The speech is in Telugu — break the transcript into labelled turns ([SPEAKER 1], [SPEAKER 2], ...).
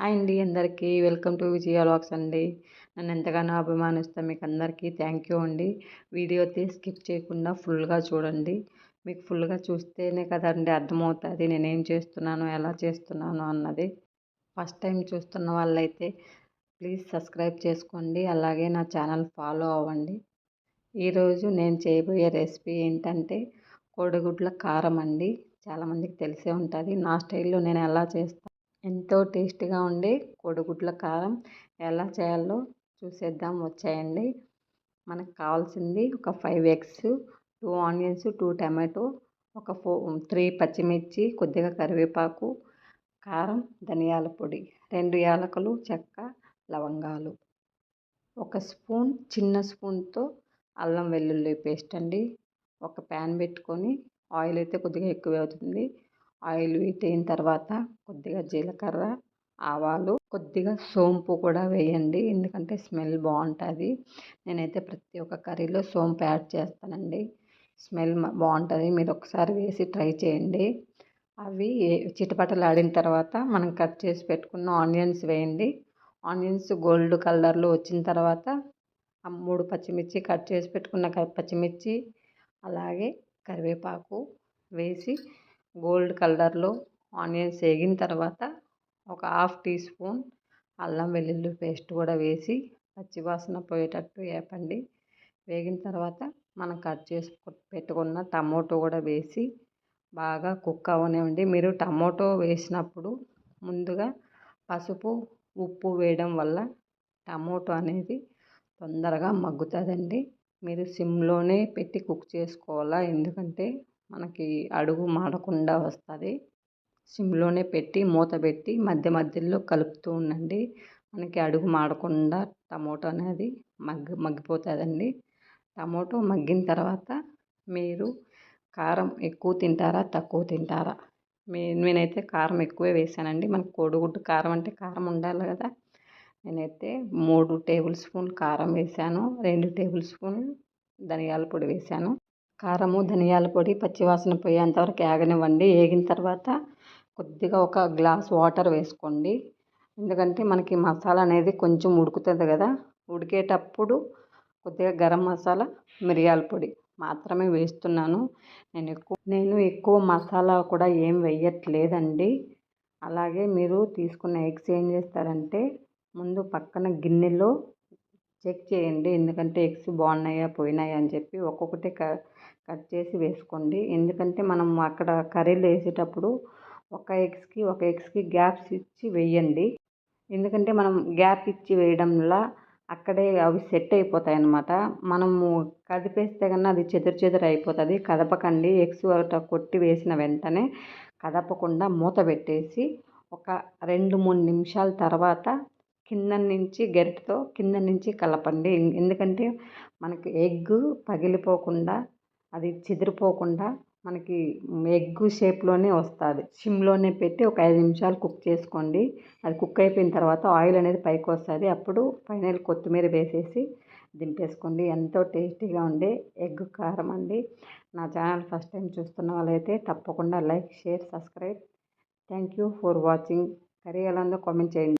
[SPEAKER 1] హాయ్ అండి అందరికీ. వెల్కమ్ టు విజయ లాక్స్ అండి. నన్ను ఎంతగానో అభిమానిస్తాను మీకు అందరికీ థ్యాంక్ యూ అండి. వీడియో అయితే స్కిప్ చేయకుండా ఫుల్గా చూడండి. మీకు ఫుల్గా చూస్తేనే కదండి అర్థమవుతుంది నేనేం చేస్తున్నాను ఎలా చేస్తున్నాను అన్నది. ఫస్ట్ టైం చూస్తున్న వాళ్ళైతే ప్లీజ్ సబ్స్క్రైబ్ చేసుకోండి అలాగే నా ఛానల్ ఫాలో అవ్వండి. ఈరోజు నేను చేయబోయే రెసిపీ ఏంటంటే కోడిగుడ్ల కారం అండి. చాలామందికి తెలిసే ఉంటుంది. నా స్టైల్లో నేను ఎలా చేస్తాను ఎంతో టేస్టీగా ఉండే కోడిగుడ్ల కారం ఎలా చేయాలో చూసేద్దాం. వచ్చాయండి. మనకు కావాల్సింది ఒక five eggs two onions two tomato ఒక ఫో త్రీ పచ్చిమిర్చి కొద్దిగా కరివేపాకు కారం ధనియాల పొడి రెండు యాలకులు చెక్క లవంగాలు. ఒక స్పూన్ చిన్న స్పూన్తో అల్లం వెల్లుల్లి పేస్ట్ అండి. ఒక ప్యాన్ పెట్టుకొని ఆయిల్ అయితే కొద్దిగా ఎక్కువ అవుతుంది. ఆయిల్ హీట్ అయిన తర్వాత కొద్దిగా జీలకర్ర ఆవాలు కొద్దిగా సోంపు కూడా వేయండి. ఎందుకంటే స్మెల్ బాగుంటుంది నేనైతే ప్రతి ఒక్క కర్రీలో సోంపు యాడ్ చేస్తానండి. స్మెల్ బాగుంటుంది మీరు ఒకసారి వేసి ట్రై చేయండి. అవి చిటపటలాడిన తర్వాత మనం కట్ చేసి పెట్టుకున్న ఆనియన్స్ వేయండి. ఆనియన్స్ గోల్డ్ కలర్లో వచ్చిన తర్వాత ఆ మూడు పచ్చిమిర్చి కట్ చేసి పెట్టుకున్న పచ్చిమిర్చి అలాగే కరివేపాకు వేసి గోల్డ్ కలర్లో ఆనియన్స్ వేగిన తర్వాత ఒక హాఫ్ టీ స్పూన్ అల్లం వెల్లుల్లి పేస్ట్ కూడా వేసి పచ్చివాసన పోయేటట్టు వేపండి. వేగిన తర్వాత మనం కట్ చేసి పెట్టుకున్న టమోటో కూడా వేసి బాగా కుక్ అవనివ్వండి మీరు టమోటో వేసినప్పుడు ముందుగా పసుపు ఉప్పు వేయడం వల్ల టమోటో అనేది తొందరగా మగ్గుతుందండి. మీరు సిమ్లోనే పెట్టి కుక్ చేసుకోవాలా? ఎందుకంటే మనకి అడుగు మాడకుండా వస్తుంది. సిమ్లోనే పెట్టి మూత పెట్టి మధ్య మధ్యలో కలుపుతూ ఉండండి. మనకి అడుగు మాడకుండా టమోటో అనేది మగ్గి మగ్గిపోతుందండి. టమోటో మగ్గిన తర్వాత మీరు కారం ఎక్కువ తింటారా తక్కువ తింటారా? మీ నేనైతే కారం ఎక్కువే వేసానండి. మనకు కోడిగుడ్డు కారం అంటే కారం ఉండాలి కదా. నేనైతే మూడు టేబుల్ స్పూన్ కారం వేసాను రెండు టేబుల్ స్పూన్ ధనియాల పొడి వేసాను. కారము ధనియాల పొడి పచ్చివాసన పోయేంతవరకు వేగనివ్వండి వేగిన తర్వాత కొద్దిగా ఒక గ్లాస్ వాటర్ వేసుకోండి. ఎందుకంటే మనకి మసాలా అనేది కొంచెం ఉడుకుతుంది కదా. ఉడికేటప్పుడు కొద్దిగా గరం మసాలా మిరియాల పొడి మాత్రమే వేస్తున్నాను. నేను ఎక్కువ నేను ఎక్కువ మసాలా కూడా ఏం వేయట్లేదండి. అలాగే మీరు తీసుకున్న ఎగ్స్ ఏం చేస్తారంటే ముందు పక్కన గిన్నెలో చెక్ చేయండి. ఎందుకంటే ఎగ్స్ బాగున్నాయా పోయినాయా అని చెప్పి ఒక్కొక్కటి కట్ చేసి వేసుకోండి. ఎందుకంటే మనం అక్కడ కర్రీలు వేసేటప్పుడు ఒక ఎగ్స్కి ఒక ఎగ్స్కి గ్యాప్స్ ఇచ్చి వేయండి. ఎందుకంటే మనం గ్యాప్ ఇచ్చి వేయడం వల్ల అక్కడే అవి సెట్ అయిపోతాయి అన్నమాట మనము కదిపేస్తే కన్నా అది చెదురు చెదురు అయిపోతుంది. కదపకండి. ఎగ్స్ కొట్టి వేసిన వెంటనే కదపకుండా మూత పెట్టేసి ఒక రెండు మూడు నిమిషాల తర్వాత కింద నుంచి గరిటతో కింద నుంచి కలపండి. ఎందుకంటే మనకి ఎగ్ పగిలిపోకుండా అది చెదిరిపోకుండా మనకి ఎగ్ షేప్లోనే వస్తుంది. సిమ్లోనే పెట్టి ఒక ఐదు నిమిషాలు కుక్ చేసుకోండి. అది కుక్ అయిపోయిన తర్వాత ఆయిల్ అనేది పైకి వస్తుంది. అప్పుడు ఫైనల్ కొత్తిమీర వేసేసి దింపేసుకోండి. ఎంతో టేస్టీగా ఉండే ఎగ్ కారం అండి. నా ఛానల్ ఫస్ట్ టైం చూస్తున్న వాళ్ళైతే తప్పకుండా like share subscribe. Thank you for watching. Curry ఎలా ఉందో కామెంట్ చేయండి.